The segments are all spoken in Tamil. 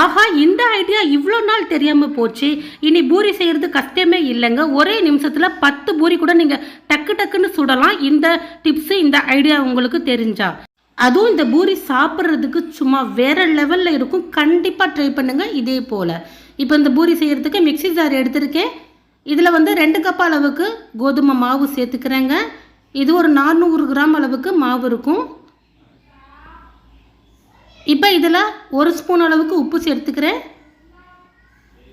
ஆஹா இந்த ஐடியா இவ்வளோ நாள் தெரியாமல் போச்சு. இனி பூரி செய்கிறது கஷ்டமே இல்லைங்க. ஒரே நிமிஷத்தில் பத்து பூரி கூட நீங்கள் டக்கு டக்குன்னு சுடலாம். இந்த டிப்ஸு இந்த ஐடியா உங்களுக்கு தெரிஞ்சா. அதுவும் இந்த பூரி சாப்பிட்றதுக்கு சும்மா வேற லெவலில் இருக்கும். கண்டிப்பாக ட்ரை பண்ணுங்கள் இதே போல். இப்போ இந்த பூரி செய்கிறதுக்கு மிக்ஸி ஜார் எடுத்திருக்கேன். இதில் வந்து ரெண்டு கப் அளவுக்கு கோதுமை மாவு சேர்த்துக்கிறேங்க. இது ஒரு நானூறு கிராம் அளவுக்கு மாவு இருக்கும். இப்போ இதில் ஒரு ஸ்பூன் அளவுக்கு உப்பு சேர்த்துக்கிறேன்.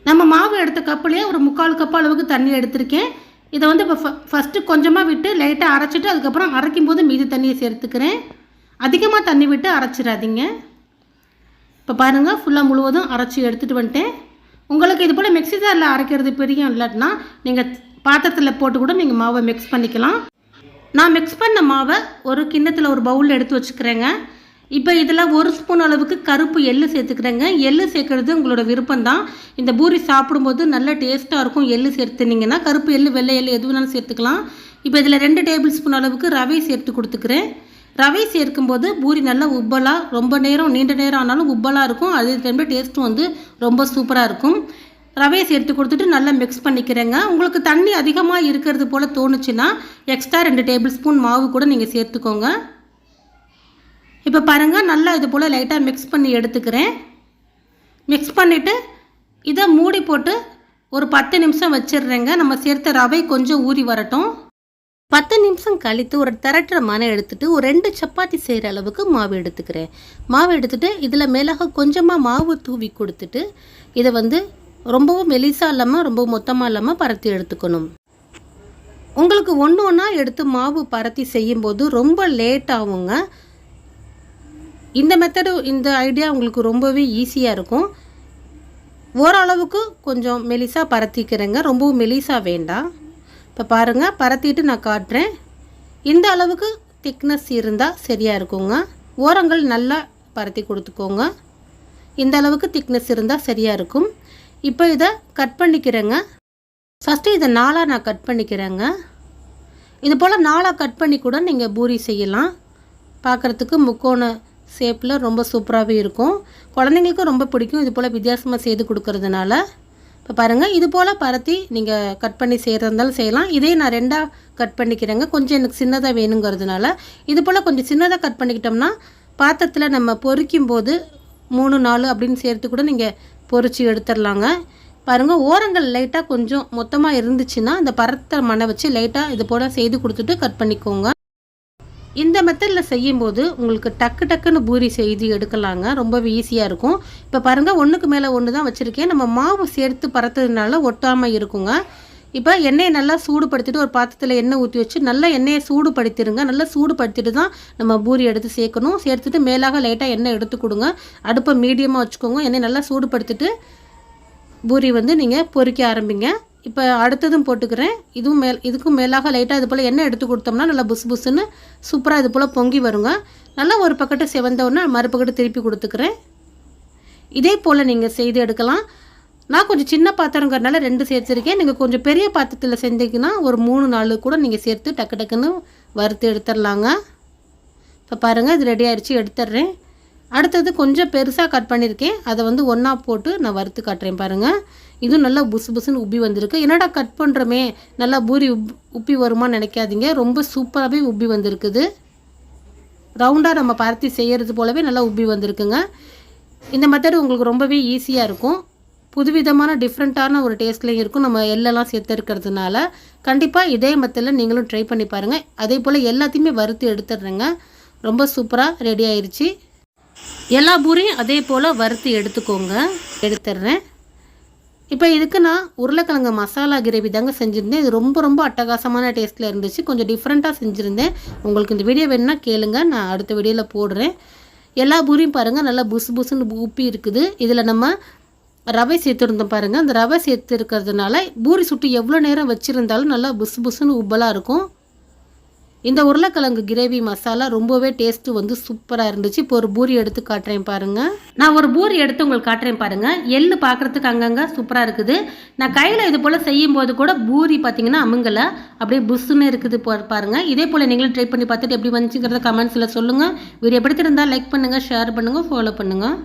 நம்ம மாவு எடுத்த கப்புலேயே ஒரு முக்கால் கப்பு அளவுக்கு தண்ணி எடுத்திருக்கேன். இதை வந்து இப்போ ஃபஸ்ட்டு கொஞ்சமாக விட்டு லைட்டாக அரைச்சிட்டு அதுக்கப்புறம் அரைக்கும் போது மீதி தண்ணியை சேர்த்துக்கிறேன். அதிகமாக தண்ணி விட்டு அரைச்சிடாதீங்க. இப்போ பாருங்கள் ஃபுல்லாக முழுவதும் அரைச்சி எடுத்துகிட்டு வந்துட்டேன். உங்களுக்கு இது போல் மிக்ஸி ஜாரில் அரைக்கிறது பெரிய இல்லாட்டினா நீங்கள் பாத்திரத்தில் போட்டு கூட நீங்கள் மாவை மிக்ஸ் பண்ணிக்கலாம். நான் மிக்ஸ் பண்ண மாவை ஒரு கிண்ணத்தில் ஒரு பவுலில் எடுத்து வச்சுக்கிறேங்க. இப்போ இதில் ஒரு ஸ்பூன் அளவுக்கு கருப்பு எள்ளு சேர்த்துக்கிறேங்க. எள்ளு சேர்க்குறது உங்களோட விருப்பம் தான் இந்த பூரி சாப்பிடும்போது நல்ல டேஸ்ட்டாக இருக்கும். எள்ளு சேர்த்துனிங்கன்னா கருப்பு எள்ளு வெள்ளை எள்ளு எது வேணாலும் சேர்த்துக்கலாம். இப்போ இதில் ரெண்டு டேபிள் ஸ்பூன் அளவுக்கு ரவை சேர்த்து கொடுத்துக்கிறேன். ரவை சேர்க்கும்போது பூரி நல்லா உப்பலாக ரொம்ப நேரம் நீண்ட நேரம் ஆனாலும் உப்பலாக இருக்கும். அதே டைமில் டேஸ்ட்டும் வந்து ரொம்ப சூப்பராக இருக்கும். ரவையை சேர்த்து கொடுத்துட்டு நல்லா மிக்ஸ் பண்ணிக்கிறேங்க. உங்களுக்கு தண்ணி அதிகமாக இருக்கிறது போல் தோணுச்சுன்னா எக்ஸ்ட்ரா ரெண்டு டேபிள் ஸ்பூன் மாவு கூட நீங்கள் சேர்த்துக்கோங்க. இப்போ பாருங்கள் நல்லா இது போல் லைட்டாக மிக்ஸ் பண்ணி எடுத்துக்கிறேன். மிக்ஸ் பண்ணிவிட்டு இதை மூடி போட்டு ஒரு பத்து நிமிஷம் வச்சிடுறேங்க. நம்ம சேர்த்த ரவை கொஞ்சம் ஊறி வரட்டும். பத்து நிமிஷம் கழித்து ஒரு திரட்டுற மனை எடுத்துகிட்டு ஒரு ரெண்டு சப்பாத்தி செய்கிற அளவுக்கு மாவு எடுத்துக்கிறேன். மாவு எடுத்துகிட்டு இதில் மிளகா கொஞ்சமாக மாவு தூவி கொடுத்துட்டு இதை வந்து ரொம்பவும் மெலிசாக இல்லாமல் ரொம்ப மொத்தமாக இல்லாமல் பரத்தி எடுத்துக்கணும். உங்களுக்கு ஒன்று ஒன்றா எடுத்து மாவு பரத்தி செய்யும்போது ரொம்ப லேட் ஆகுங்க. இந்த மெத்தடு இந்த ஐடியா உங்களுக்கு ரொம்பவே ஈஸியாக இருக்கும். ஓரளவுக்கு கொஞ்சம் மெலிசாக பரத்திக்கிறேங்க. ரொம்பவும் மெலிசாக வேண்டாம். இப்போ பாருங்கள் பரத்திட்டு நான் காட்டுறேன். இந்த அளவுக்கு திக்னஸ் இருந்தால் சரியாக இருக்குங்க. ஓரங்கள் நல்லா பரத்தி கொடுத்துக்கோங்க. இந்த அளவுக்கு திக்னஸ் இருந்தால் சரியாக இருக்கும். இப்போ இதை கட் பண்ணிக்கிறேங்க. ஃபஸ்ட்டு இதை நாளாக நான் கட் பண்ணிக்கிறேங்க. இது போல் நாளாக கட் பண்ணி கூட நீங்கள் பூரி செய்யலாம். பார்க்குறதுக்கு முக்கோண ஷேப்பில் ரொம்ப சூப்பராகவே இருக்கும். குழந்தைங்களுக்கும் ரொம்ப பிடிக்கும். இது போல் வித்தியாசமாக செய்து கொடுக்கறதுனால. இப்போ பாருங்கள் இது போல் பரத்தி நீங்கள் கட் பண்ணி செய்கிறதாலும் செய்யலாம். இதே நான் ரெண்டாக கட் பண்ணிக்கிறேங்க. கொஞ்சம் எனக்கு சின்னதாக வேணுங்கிறதுனால. இது போல் கொஞ்சம் சின்னதாக கட் பண்ணிக்கிட்டோம்னா பாத்திரத்தில் நம்ம பொறிக்கும் போது மூணு நாலு அப்படின்னு சேர்த்து கூட நீங்கள் பொறிச்சு எடுத்துடலாங்க. பாருங்கள் ஓரங்கள் லைட்டாக கொஞ்சம் மொத்தமாக இருந்துச்சுன்னா அந்த பரத்தை மனை வச்சு லைட்டாக இது போல் செய்து கொடுத்துட்டு கட் பண்ணிக்கோங்க. இந்த மெத்தடில் செய்யும்போது உங்களுக்கு டக்கு டக்குன்னு பூரி செய்து எடுக்கலாங்க. ரொம்பவே ஈஸியாக இருக்கும். இப்போ பாருங்கள் ஒன்றுக்கு மேலே ஒன்று தான் வச்சுருக்கேன். நம்ம மாவு சேர்த்து பறத்ததுனால ஒட்டாமல் இருக்குங்க. இப்போ எண்ணெயை நல்லா சூடுபடுத்திட்டு ஒரு பாத்திரத்தில் எண்ணெய் ஊற்றி வச்சு நல்லா எண்ணெயை சூடுபடுத்திடுங்க. நல்லா சூடுபடுத்திட்டு தான் நம்ம பூரி எடுத்து சேர்க்கணும். சேர்த்துட்டு மேலாக லைட்டாக எண்ணெய் எடுத்து கொடுங்க. அடுப்பை மீடியமாக வச்சுக்கோங்க. எண்ணெய் நல்லா சூடுபடுத்திட்டு பூரி வந்து நீங்கள் பொறிக்க ஆரம்பிங்க. இப்போ அடுத்ததும் போட்டுக்கிறேன். இதுவும் மேல் இதுக்கும் மேலாக லைட்டாக இது போல் எண்ணெய் எடுத்து கொடுத்தோம்னா நல்லா புஸ் புஸ்ஸுன்னு சூப்பராக இது போல் பொங்கி வருங்க. நல்லா ஒரு பக்கத்து செவந்தவுடனே மறுபக்கத்து திருப்பி கொடுத்துக்கிறேன். இதே போல் நீங்கள் செய்து எடுக்கலாம். நான் கொஞ்சம் சின்ன பாத்திரங்கிறனால ரெண்டு சேர்த்துருக்கேன். நீங்கள் கொஞ்சம் பெரிய பாத்திரத்தில் செஞ்சீங்கன்னா ஒரு மூணு நாலு கூட நீங்கள் சேர்த்து டக்கு டக்குன்னு வறுத்து எடுத்துடலாங்க. இப்போ பாருங்கள் இது ரெடி ஆகிடுச்சு எடுத்துட்றேன். அடுத்தது கொஞ்சம் பெருசாக கட் பண்ணியிருக்கேன் அதை வந்து ஒன்றா போட்டு நான் வறுத்து காட்டுறேன் பாருங்கள் இதுவும் நல்லா புசு புசுன்னு உப்பி வந்திருக்கு. என்னடா கட் பண்ணுறோமே நல்லா பூரி உப் உப்பி வருமா நினைக்காதீங்க. ரொம்ப சூப்பராகவே உப்பி வந்திருக்குது. ரவுண்டாக நம்ம பருத்தி செய்கிறது போலவே நல்லா உப்பி வந்திருக்குங்க. இந்த மெத்தடு உங்களுக்கு ரொம்பவே ஈஸியாக இருக்கும். புதுவிதமான டிஃப்ரெண்ட்டான ஒரு டேஸ்ட்லேயும் இருக்கும். நம்ம எள்ளெல்லாம் சேர்த்து இருக்கிறதுனால கண்டிப்பாக இதே மெத்தடில் நீங்களும் ட்ரை பண்ணி பாருங்கள் அதே போல் எல்லாத்தையுமே வறுத்து எடுத்துடுறேங்க. ரொம்ப சூப்பராக ரெடி ஆயிடுச்சு எல்லா பூரியும் அதே போல் வறுத்து எடுத்துக்கோங்க. எடுத்துடுறேன். இப்போ இதுக்கு நான் உருளைக்கிழங்கு மசாலா கிரேவி தாங்க செஞ்சுருந்தேன். இது ரொம்ப ரொம்ப அட்டகாசமான டேஸ்ட்டில் இருந்துச்சு. கொஞ்சம் டிஃப்ரெண்ட்டாக செஞ்சுருந்தேன். உங்களுக்கு இந்த வீடியோ வேணுன்னா கேளுங்க. நான் அடுத்த வீடியோவில் போடுறேன். எல்லா பூரியும் பாருங்கள் நல்லா புசு புசுன்னு உப்பி இருக்குது. இதில் நம்ம ரவை சேர்த்துருந்தோம் பாருங்கள் அந்த ரவை சேர்த்து இருக்கிறதுனால பூரி சுட்டு எவ்வளோ நேரம் வச்சுருந்தாலும் நல்லா புசு புசுன்னு உப்பலாக இருக்கும். இந்த உருளைக்கிழங்கு கிரேவி மசாலா ரொம்பவே டேஸ்ட்டு வந்து சூப்பராக இருந்துச்சு. இப்போ ஒரு பூரி எடுத்து காட்டுறேன் பாருங்கள் நான் ஒரு பூரி எடுத்து உங்களுக்கு காட்டுறேன் பாருங்கள் எள்ளு பார்க்குறதுக்கு அங்கங்கே சூப்பராக இருக்குது. நான் கையில் இது போல் செய்யும்போது கூட பூரி பார்த்தீங்கன்னா அமுங்கலை. அப்படியே புஷ்ஷுன்னு இருக்குது பாருங்கள் இதே போல் நீங்களும் ட்ரை பண்ணி பார்த்துட்டு எப்படி வந்துச்சுங்கிறத கமெண்ட்ஸில் சொல்லுங்கள் வீடியோ பிடித்திருந்தால் லைக் பண்ணுங்கள் ஷேர் பண்ணுங்கள் ஃபாலோ பண்ணுங்கள்